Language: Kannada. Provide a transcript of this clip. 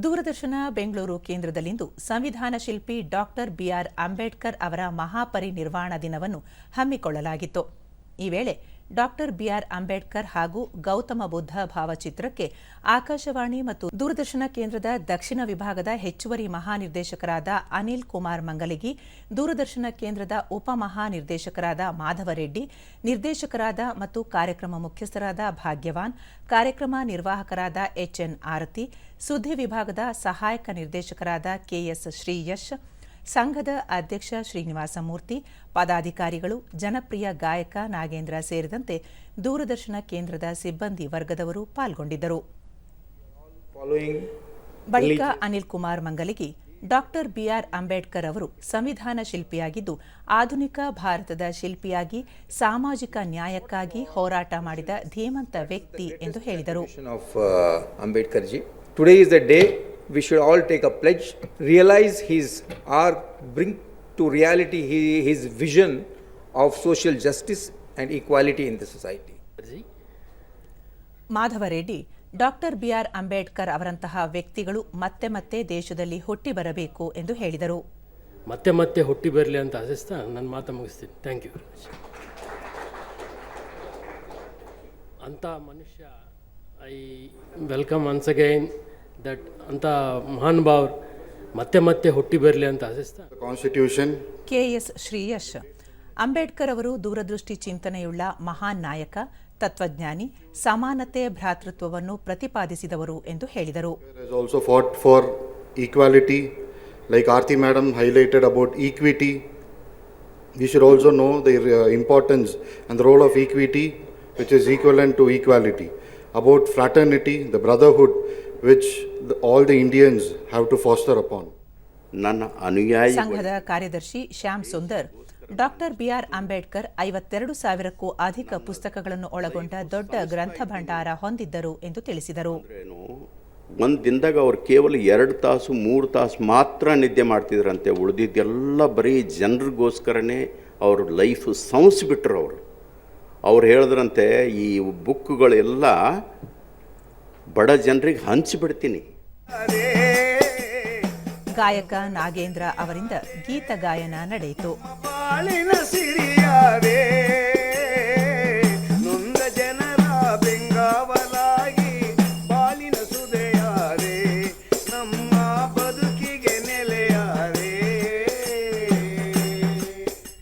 ದೂರದರ್ಶನ ಬೆಂಗಳೂರು ಕೇಂದ್ರದಲ್ಲಿಂದು ಸಂವಿಧಾನ ಶಿಲ್ಪಿ ಡಾಕ್ಟರ್ ಬಿಆರ್ ಅಂಬೇಡ್ಕರ್ ಅವರ ಮಹಾಪರಿನಿರ್ವಾಣ ದಿನವನ್ನು ಹಮ್ಮಿಕೊಳ್ಳಲಾಗಿತ್ತು. ಈ ವೇಳೆ ಡಾಕ್ಟರ್ ಬಿಆರ್ ಅಂಬೇಡ್ಕರ್ ಹಾಗೂ ಗೌತಮ ಬುದ್ಧ ಭಾವಚಿತ್ರಕ್ಕೆ ಆಕಾಶವಾಣಿ ಮತ್ತು ದೂರದರ್ಶನ ಕೇಂದ್ರದ ದಕ್ಷಿಣ ವಿಭಾಗದ ಹೆಚ್ಚುವರಿ ಮಹಾನಿರ್ದೇಶಕರಾದ ಅನಿಲ್ ಕುಮಾರ್ ಮಂಗಲಿಗಿ, ದೂರದರ್ಶನ ಕೇಂದ್ರದ ಉಪ ಮಹಾನಿರ್ದೇಶಕರಾದ ಮಾಧವರೆಡ್ಡಿ ನಿರ್ದೇಶಕರಾದ ಮತ್ತು ಕಾರ್ಯಕ್ರಮ ಮುಖ್ಯಸ್ಥರಾದ ಭಾಗ್ಯವಾನ್, ಕಾರ್ಯಕ್ರಮ ನಿರ್ವಾಹಕರಾದ ಎಚ್ಎನ್ ಆರತಿ, ಸುದ್ದಿ ವಿಭಾಗದ ಸಹಾಯಕ ನಿರ್ದೇಶಕರಾದ ಕೆಎಸ್ ಶ್ರೀಯಶ್ ಸಂಘದ ಅಧ್ಯಕ್ಷ ಶ್ರೀನಿವಾಸ ಮೂರ್ತಿ ಪದಾಧಿಕಾರಿಗಳು ಜನಪ್ರಿಯ ಗಾಯಕ ನಾಗೇಂದ್ರ ಸೇರಿದಂತೆ ದೂರದರ್ಶನ ಕೇಂದ್ರದ ಸಿಬ್ಬಂದಿ ವರ್ಗದವರು ಪಾಲ್ಗೊಂಡಿದ್ದರು. ಬಳಿಕ Anil Kumar Mangaligi doctor B R Ambedkar ಅವರು ಸಂವಿಧಾನ ಶಿಲ್ಪಿಯಾಗಿದ್ದು ಆಧುನಿಕ ಭಾರತದ ಶಿಲ್ಪಿಯಾಗಿ ಸಾಮಾಜಿಕ ನ್ಯಾಯಕ್ಕಾಗಿ ಹೋರಾಟ ಮಾಡಿದ ಧೀಮಂತ ವ್ಯಕ್ತಿ ಎಂದು ಹೇಳಿದರು. Constitution uh, we should all take a pledge, realize his our, bring to reality his, his vision of social justice and equality in the society. Madhavareddy doctor B R Ambedkar ಅವರಂತಹ ವ್ಯಕ್ತಿಗಳು ಮತ್ತೆ ಮತ್ತೆ ದೇಶದಲ್ಲಿ ಹುಟ್ಟಿ ಬರಬೇಕು ಎಂದು ಹೇಳಿದರು ಮತ್ತೆ ಮತ್ತೆ ಹುಟ್ಟಿ ಬರಲಿ ಅಂತ ಆಶಿಸ್ತಾ ನನ್ನ ಮಾತು ಮುಗಿಸ್ತೀನಿ ಥ್ಯಾಂಕ್ ಯು ಅಂಥ ಮನುಷ್ಯ I welcome once again that ಅಂತ ಮಹಾನ್ ಭಾವ್ ಮತ್ತೆ ಮತ್ತೆ ಹುಟ್ಟಿ ಬರಲಿ ಅಂತ ಆಸಿಸ್ತಾ constitution K S Shriyash. Ambedkar ಅವರು ದೂರದೃಷ್ಟಿ ಚಿಂತನೆಯುಳ್ಳ ಮಹಾನ್ ನಾಯಕ ತತ್ವಜ್ಞಾನಿ ಸಮಾನತೆ ಭ್ರಾತೃತ್ವವನ್ನು ಪ್ರತಿಪಾದಿಸಿದವರು ಎಂದು ಹೇಳಿದರು. Also fought for equality like Aarti madam highlighted about equity we should also know the importance and role of equity which is equal to equality about fraternity the brotherhood which the, all the Indians have to foster upon. ನನ್ನ ಅನುಯಾಯಿ ಸಂಘದ ಕಾರ್ಯದರ್ಶಿ Shyam Sundar doctor B R Ambedkar ಐವತ್ತೆರಡು ಸಾವಿರಕ್ಕೂ ಅಧಿಕ ಪುಸ್ತಕಗಳನ್ನು ಒಳಗೊಂಡ ದೊಡ್ಡ ಗ್ರಂಥ ಭಂಡಾರ ಹೊಂದಿದ್ದರು ಎಂದು ತಿಳಿಸಿದರು. ಏನು ಒಂದು ದಿನದಾಗ ಅವ್ರು ಕೇವಲ ಎರಡು ತಾಸು ಮೂರು ತಾಸು ಮಾತ್ರ ನಿದ್ದೆ ಮಾಡ್ತಿದ್ರಂತೆ. ಉಳಿದಿದ್ದೆಲ್ಲ ಬರೀ ಜನರಿಗೋಸ್ಕರನೇ ಅವ್ರ ಲೈಫ್ ಸಂಸ್ಬಿಟ್ರು ಅವರು. ಅವ್ರು ಹೇಳಿದ್ರಂತೆ ಈ ಬುಕ್ಗಳೆಲ್ಲ ಬಡ ಜನರಿಗೆ ಹಂಚಿಬಿಡ್ತೀನಿ ಗಾಯಕ ನಾಗೇಂದ್ರ ಅವರಿಂದ ಗೀತ ಗಾಯನ ನಡೆಯಿತು. ಬೆಂಗಾವಲಾಗಿ ಬಾಲಿನ ಸುದೆಯಾರೆ ನಮ್ಮ ಬದು